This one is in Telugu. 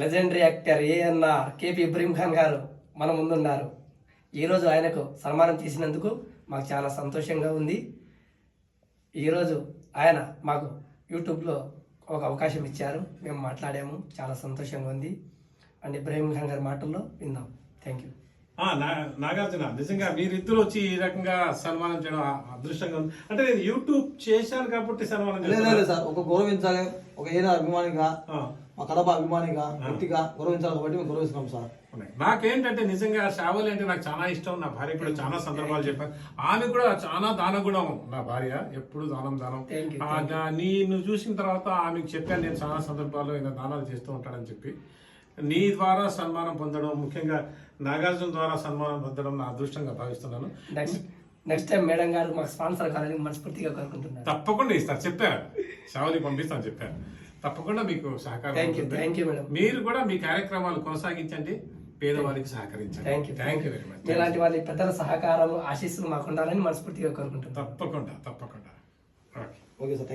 Legendary actor ANR KP Ibrahim Khan garu మన ముందున్నారు. ఈరోజు ఆయనకు సన్మానం చేసినందుకు మాకు చాలా సంతోషంగా ఉంది. ఈరోజు ఆయన మాకు యూట్యూబ్లో ఒక అవకాశం ఇచ్చారు. మేము మాట్లాడాము. చాలా సంతోషంగా ఉంది. అండ్ ఇబ్రహీం ఖాన్ గారి మాటల్లో విందాం. థ్యాంక్ యూ నాగార్జున నిజంగా మీరిద్దరు వచ్చి ఈ రకంగా సన్మానం చేయడం అదృష్టంగా ఉంది. అంటే నేను యూట్యూబ్ చేశాను కాబట్టి సన్మానం లేదు సార్ ఒక గౌరవించాలి ఒక ఏదో అభిమానిగా మా కడప అభిమానిగా వ్యక్తిగా గౌరవించాలి కాబట్టి మేము గౌరవిస్తున్నాం సార్. నాకేంటంటే నిజంగా శావలి అంటే నాకు చాలా ఇష్టం. నా భార్య కూడా చాలా సందర్భాలు చెప్పాను ఆమె కూడా చాలా దాన గుణం నా భార్య ఎప్పుడు దానం దానం. నేను చూసిన తర్వాత ఆమెకు చెప్పాను నేను చాలా సందర్భాల్లో దానాలు చేస్తూ ఉంటానని చెప్పి. నీ ద్వారా సన్మానం పొందడం ముఖ్యంగా నాగార్జున ద్వారా సన్మానం పొందడం నా అదృష్టంగా భావిస్తున్నాను. నెక్స్ట్ నెక్స్ట్ టైం మేడం గారు మాకు స్పాన్సర్ కావాలని మనస్ఫూర్తిగా కోరుకుంటున్నారు తప్పకుండా ఇస్తాను చెప్పారు. శావలి పంపిస్తాను చెప్పారు. తప్పకుండా మీకు సహకారం thank you. Thank you madam మీరు కూడా మీ కార్యక్రమాలు కొనసాగించండి. పేదవారికి సహకరించండి. Thank you thank you very much మీలాంటి వాళ్ళ పెద్దల సహకారం ఆశీస్సులు మాకు ఉండాలని మనస్ఫూర్తిగా కోరుకుంటున్నాను. తప్పకుండా తప్పకుండా. Okay okay sir thank